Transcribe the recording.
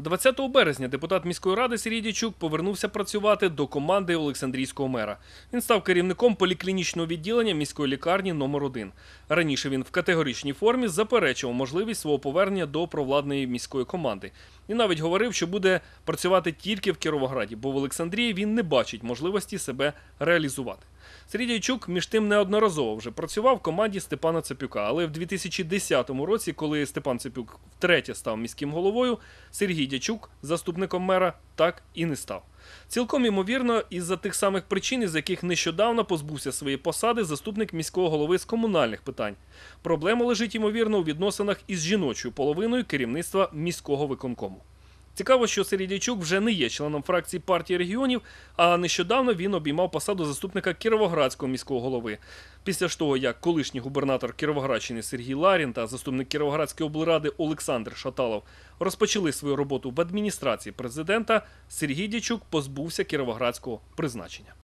20 березня депутат міської ради Сергій Дячук повернувся працювати до команди Олександрійського мера. Він став керівником поліклінічного відділення міської лікарні номер 1 Раніше він в категоричній формі заперечував можливість свого повернення до провладної міської команди. І навіть говорив, що буде працювати тільки в Кіровограді, бо в Олександрії він не бачить можливості себе реалізувати. Сергій Дячук, між тим, неодноразово вже працював в команді Степана Цепюка. Але в 2010 році, коли Степан Цепюк втретє став міським головою, Сергій Дячук, заступником мера, так і не став. Цілком ймовірно, із-за тих самих причин, із яких нещодавно позбувся своєї посади заступник міського голови з комунальних питань. Проблема лежить, ймовірно, у відносинах із жіночою половиною керівництва міського виконкому. Цікаво, що Сергій вже не є членом фракції партії регіонів, а нещодавно він обіймав посаду заступника Кіровоградського міського голови. Після того, як колишній губернатор Кіровоградщини Сергій Ларін та заступник Кіровоградської облради Олександр Шаталов розпочали свою роботу в адміністрації президента, Сергій Дячук позбувся кіровоградського призначення.